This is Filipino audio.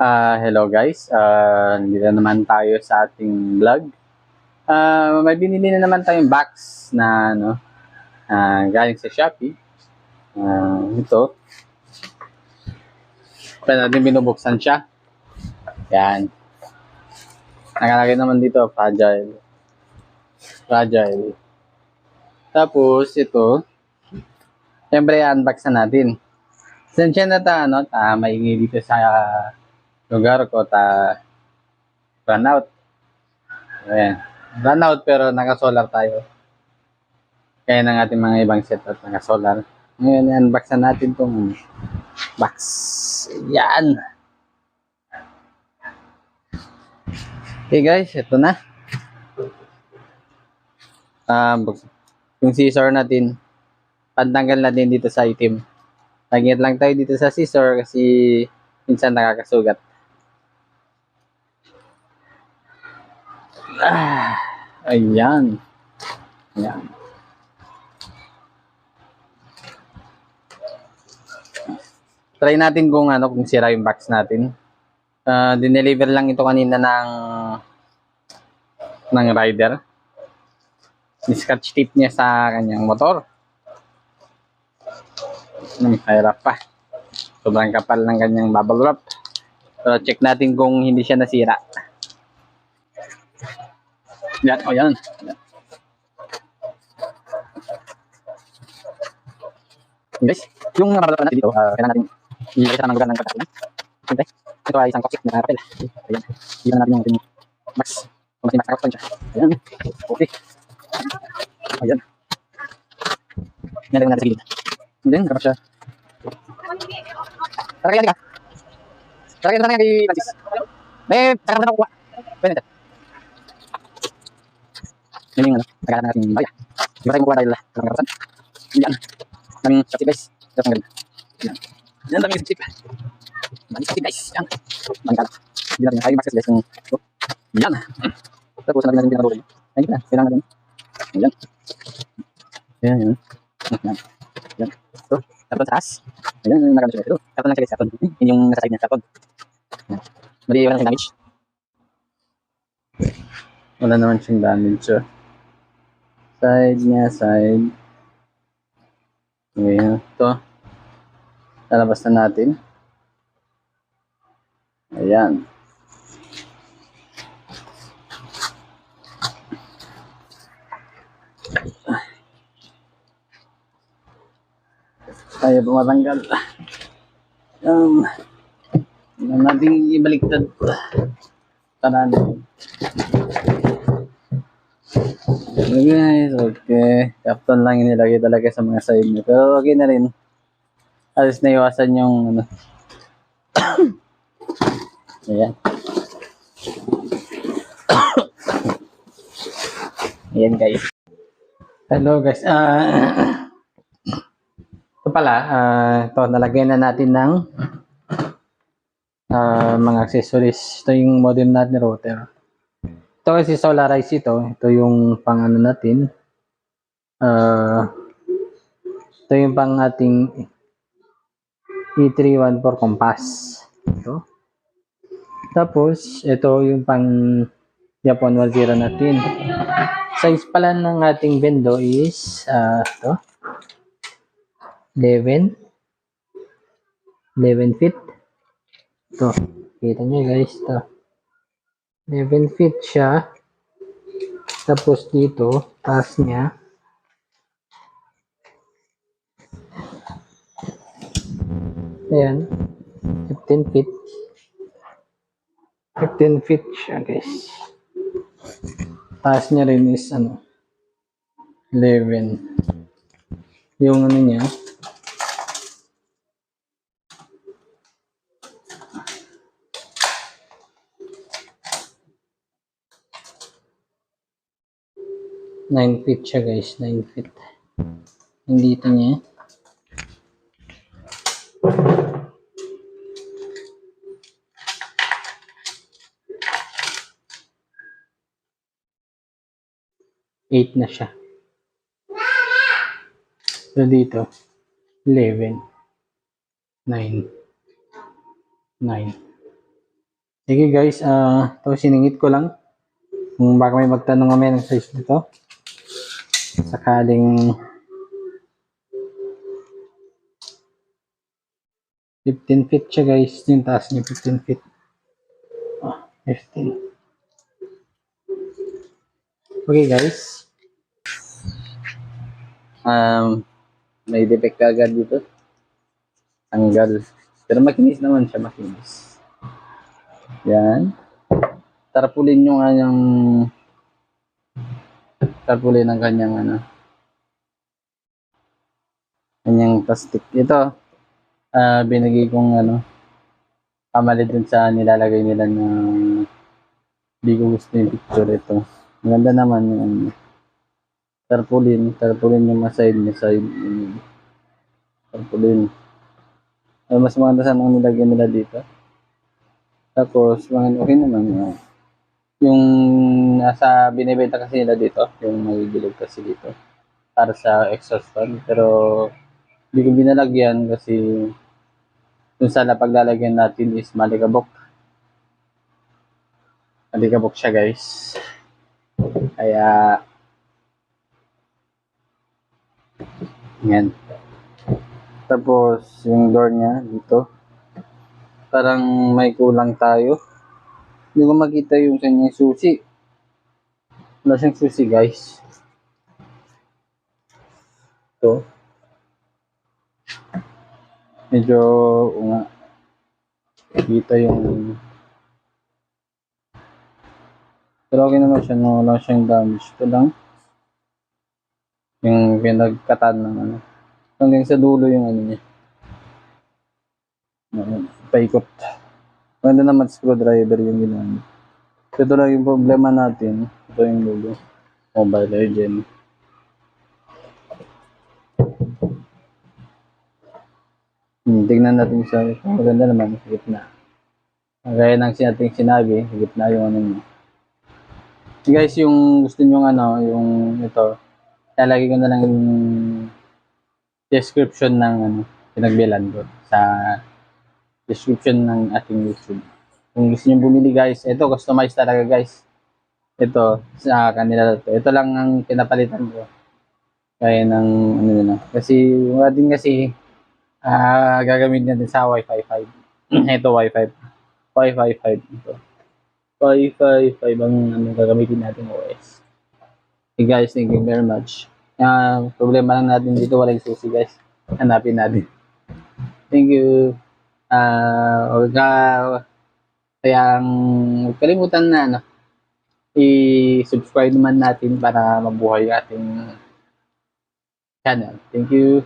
Ah, hello guys. Ah, nandito naman tayo sa ating vlog. Ah, may binili na naman tayong box na ano, ah, galing sa Shopee. Ah, ito. Pwede natin binubuksan siya. Yan. Nakalagay naman dito, fragile. Fragile. Tapos, ito. Siyempre, unbox na natin. Sensya na ta, ano, ta, maingay dito sa lugar ko, ta, run out. Ayan. Run out, pero naka-solar tayo. Kaya ng ating mga ibang setup, naka-solar. Ngayon, unbox na natin tong box. Yan. Okay guys, ito na. Um, yung scissor natin, pantanggal natin dito sa item. Lagyan lang tayo dito sa scissor kasi minsan nakakasugat. Ah, ayan. Ayan. Try natin kung ano kung sira yung box natin. Uh, dineliver lang ito kanina ng ng rider. Scotch tape niya sa kanyang motor. Mahirap pa. Sobrang kapal ng kanyang bubble wrap. So, check natin kung hindi siya nasira. Yan, o oh, yan. yan. Guys, yung wrap natin dito, uh, kailangan natin ilagay sa ng lugar ng pagkakalan. Siyempre, ito ay isang toxic na papel. Ayan. Ilan natin yung ating max. Kung mas max siya. Ayan. Okay. Ayan. Nilagay natin sa gilid. And then, kapag siya. Tara kaya ka. Tara kaya na kay Francis. Eh, saka na nakuha. Pwede natin. Yan yung ano, tagalan natin yung baya. Di ba tayo makuha dahil karang karasan? Yan. Daming sapsip guys. Ito ang galing. Yan. Yan, daming sapsip. Daming sapsip guys. Yan. Daming kalak. Hindi natin nakayong access guys kung ito. Yan. Tapos natin natin pinakabuhay. Ayun na, kailangan natin. Yan. Yan, yan. Yan. Yan. Ito, karton sa taas. Ayan, nakano siya. Ito, karton lang siya guys, karton. Yun yung nasa side niya. Yan. Mali, wala nang damage. Wala naman siyang damage. So. Side niya, side. Ayan, ito. Lalabas na natin. Ayan. tayo bumatanggal. Um, na natin ibaliktad. Tanan. Okay guys, okay. Captain lang inilagay talaga sa mga side niyo. Pero okay na rin. Alis na iwasan yung ano. Ayan. Ayan guys. Hello guys. Ah, ito pala, ah, ito, nalagyan na natin ng ah, mga accessories. Ito yung modem natin router. Ito kasi solarize ito. Ito yung pang ano natin. Ah, ito yung pang ating E314 compass. Ito. Tapos, ito yung pang Japan 10 natin. Size pala ng ating bendo is ah, ito. 11 11 feet ito kita nyo guys ito 11 feet siya. Tapos dito taas niya. Ayan. 15 feet. 15 feet siya guys. Taas niya rin is ano 11 yung ano niya Nine feet siya guys, nine feet. Yung dito niya. Eight na siya. So dito, 11, 9, 9. Sige guys, ah to siningit ko lang. Kung baka may magtanong mamaya ng size nito. Sakaling 15 feet siya guys. Yung taas niya 15 feet. Ah, 15. Okay guys. Um, may defect agad dito. Tanggal. Pero makinis naman siya, makinis. Yan. Tarpulin yung kanyang tarpulin ng kanyang ano kanyang plastic. Ito, ah binigay kong ano kamali dun sa nilalagay nila na hindi ko gusto yung picture ito. Maganda naman yung ano, tarpaulin, tarpaulin yung mga side niya, side tarpaulin. Mas maganda sana ang nilagay nila dito. Tapos, okay naman yun. Yung nasa binibenta kasi nila dito, yung may bilog kasi dito para sa exhaust fan. Pero, hindi ko binalagyan kasi kung sana paglalagyan natin is malikabok. Malikabok siya guys. Kaya, yan. Tapos, yung door niya dito, parang may kulang tayo. Hindi ko makita yung kanyang susi. Wala siyang susi guys. Ito. Medyo, nga, kita yung pero okay naman siya, no? wala siyang damage. Ito lang. Yung pinagkatan ng ano. Hanggang sa dulo yung ano niya. Ano, paikot. Maganda naman screwdriver yung ginamit. Ito lang yung problema natin. Ito yung logo. Mobile Legend. Hmm, tignan natin sa maganda naman sa gitna. Gaya ng sinating sinabi, sa gitna yung ano niya. Guys, yung gusto nyo ano, yung ito, lalagay ko na lang yung description ng ano, pinagbilan ko sa description ng ating YouTube. Kung gusto nyo bumili guys, ito customize talaga guys. Ito, sa kanila to. Ito lang ang pinapalitan ko. Kaya ng ano nila. Kasi, wala din kasi ah gagamit natin sa Wi-Fi 5. ito Wi-Fi. Wi-Fi 5 ito. Wi-Fi 5 ang ano, gagamitin natin OS. Okay guys, thank you very much. Ah, problema lang natin dito, walang susi guys. Hanapin natin. Thank you. Ah, uh, ka kaya ang kalimutan na ano, i-subscribe naman natin para mabuhay ating channel. Thank you.